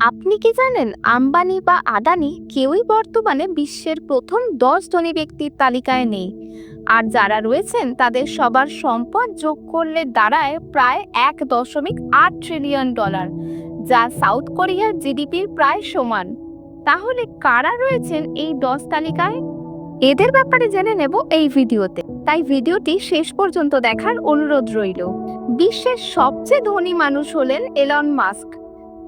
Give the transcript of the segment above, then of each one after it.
আপনি কি জানেন আম্বানি বা আদানি কেউই বর্তমানে বিশ্বের প্রথম দশ ধনী ব্যক্তির তালিকায় নেই? আর যারা রয়েছেন তাদের সবার সম্পদ যোগ করলে দাঁড়ায় প্রায় এক দশমিক আট ট্রিলিয়ন ডলার যা সাউথ কোরিয়ার জিডিপির প্রায় সমান। তাহলে কারা রয়েছেন এই দশ তালিকায়? এদের ব্যাপারে জেনে নেব এই ভিডিওতে। তাই ভিডিওটি শেষ পর্যন্ত দেখার অনুরোধ রইল। বিশ্বের সবচেয়ে ধনী মানুষ হলেন এলন মাস্ক।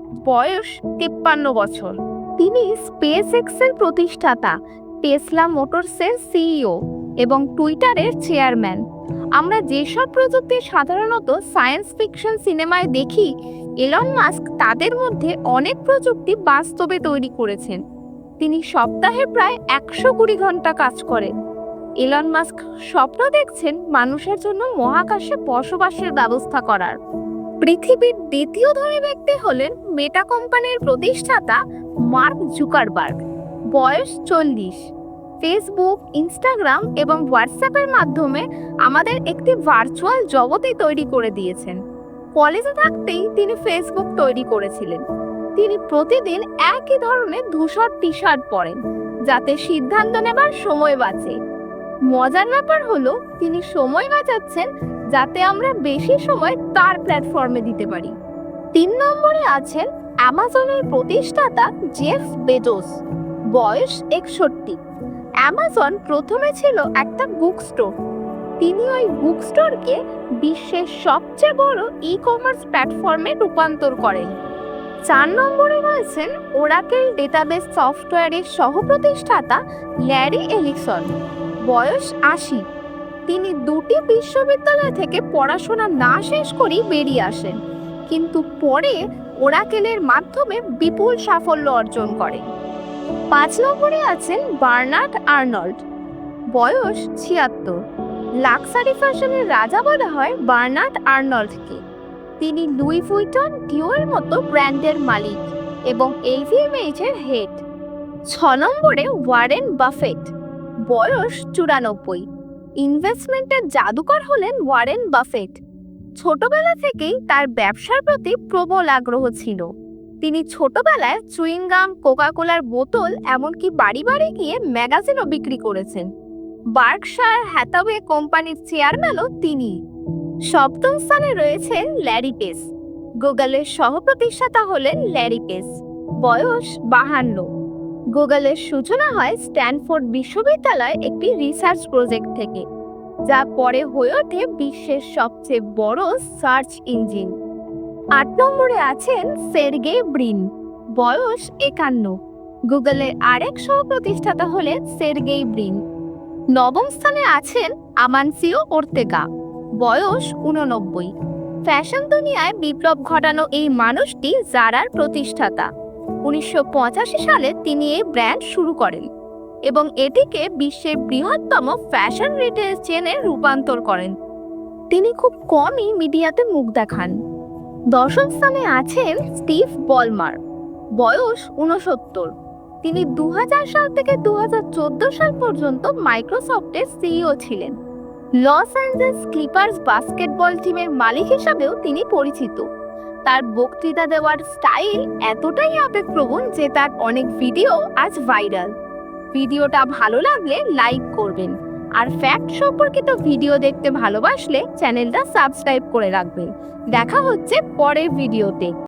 বয়স তিপ্পান্ন বছর। তিনি স্পেস এক্সের প্রতিষ্ঠাতা, টেসলা মোটরসের সিইও এবং টুইটারের চেয়ারম্যান। আমরা যেসব প্রযুক্তি সাধারণত সায়েন্স ফিকশন সিনেমায় দেখি এলন মাস্ক তাদের মধ্যে অনেক প্রযুক্তি বাস্তবে তৈরি করেছেন। তিনি সপ্তাহে প্রায় একশো কুড়ি ঘণ্টা কাজ করেন এলন মাস্ক স্বপ্ন দেখছেন মানুষের জন্য মহাকাশে বসবাসের ব্যবস্থা করার। পৃথিবীর দ্বিতীয় ধনী ব্যক্তি হলেন মেটা কোম্পানির প্রতিষ্ঠাতা মার্ক জুকারবার্গ। বয়স চল্লিশ। ফেসবুক, ইনস্টাগ্রাম এবং হোয়াটসঅ্যাপের মাধ্যমে আমাদের একটি ভার্চুয়াল জগতই তৈরি করে দিয়েছেন। কলেজে থাকতেই তিনি ফেসবুক তৈরি করেছিলেন। তিনি প্রতিদিন একই ধরনের ধূসর টি শার্ট পরেন, যাতে সিদ্ধান্ত নেবার সময় বাঁচে। মজার ব্যাপার হলো, তিনি সময় বাঁচাচ্ছেন যাতে আমরা বেশি সময় তার প্ল্যাটফর্মে দিতে পারি। তিন নম্বরে আছেন অ্যামাজনের প্রতিষ্ঠাতা জেফ বেজোস। বয়স একষট্টি। অ্যামাজন প্রথমে ছিল একটা বুক স্টোর তিনি ওই বুক স্টোরকে বিশ্বের সবচেয়ে বড় ই কমার্স প্ল্যাটফর্মে রূপান্তর করেন। চার নম্বরে রয়েছেন ওরাকেল ডেটাবেস সফটওয়্যারের সহপ্রতিষ্ঠাতা ল্যারি এলিকসন বয়স আশি। তিনি দুটি বিশ্ববিদ্যালয় থেকে পড়াশোনা না শেষ করেই বেরিয়ে আসেন। কিন্তু পরে ওরাকেলের মাধ্যমে বিপুল সাফল্য অর্জন করে। পাঁচ নম্বরে আছেন বার্নার্ড আর্নল্ড। বয়স ছিয়াত্তর। লাক্সারি ফ্যাশনের রাজা বলা হয় বার্নার্ড আর্নল্ডকে। তিনি লুই ফুইটন ডিওর মতো ব্র্যান্ডের মালিক এবং এলভিএমএইচ এর হেড। ছ নম্বরে ওয়ারেন বাফেট। বয়স চুরানব্বই। ইনভেস্টমেন্টের জাদুকর হলেন ওয়ারেন বাফেট। ছোটবেলা থেকেই তার ব্যবসার প্রতি প্রবল আগ্রহ ছিল। তিনি ছোটবেলায় চুইংগাম, কোকাকোলার বোতল, এমনকি বাড়ি বাড়ি গিয়ে ম্যাগাজিনও বিক্রি করেছেন। বার্কশার হ্যাথাওয়ে কোম্পানির চেয়ারম্যানও তিনি। সপ্তম স্থানে রয়েছে ল্যারি পেস। গুগলের সহপ্রতিষ্ঠাতা হলেন ল্যারি পেস। বয়স বাহান্ন। গুগলের সূচনা হয় স্ট্যানফোর্ড বিশ্ববিদ্যালয় একটি রিসার্চ প্রজেক্ট থেকে, যা পরে হয়ে ওঠে বিশ্বের সবচেয়ে বড় সার্চ ইঞ্জিন। আট নম্বরে আছেন সের্গে ব্রিন, বয়স একান্ন। গুগলের আরেক সহ প্রতিষ্ঠাতা হলেন সের্গেই ব্রিন। নবম স্থানে আছেন আমানসিও ওর্তেগা, বয়স উননব্বই ফ্যাশন দুনিয়ায় বিপ্লব ঘটানো এই মানুষটি জারার প্রতিষ্ঠাতা। উনিশশো পঁচাশি সালে তিনি এই ব্র্যান্ড শুরু করেন এবং এটিকে বিশ্বের বৃহত্তম ফ্যাশন রিটেল চেনে রূপান্তর করেন। তিনি খুব কমই মিডিয়াতে মুখ দেখান। দশম স্থানে আছেন স্টিভ বলমার, বয়স উনসত্তর তিনি দু হাজার সাল থেকে দু হাজার চোদ্দ সাল পর্যন্ত মাইক্রোসফটের সিইও ছিলেন। লস অ্যাঞ্জেলস ক্লিপার্স বাস্কেটবল টিমের মালিক হিসাবেও তিনি পরিচিত। তার বক্তৃতা দেওয়ার স্টাইল এতটাই আবেগপ্রবণ যে তার অনেক ভিডিও আজ ভাইরাল। ভিডিওটা ভালো লাগলে লাইক করবেন আর ফ্যাক্ট সম্পর্কিত ভিডিও দেখতে ভালোবাসলে চ্যানেলটা সাবস্ক্রাইব করে রাখবেন। দেখা হচ্ছে পরের ভিডিওতে।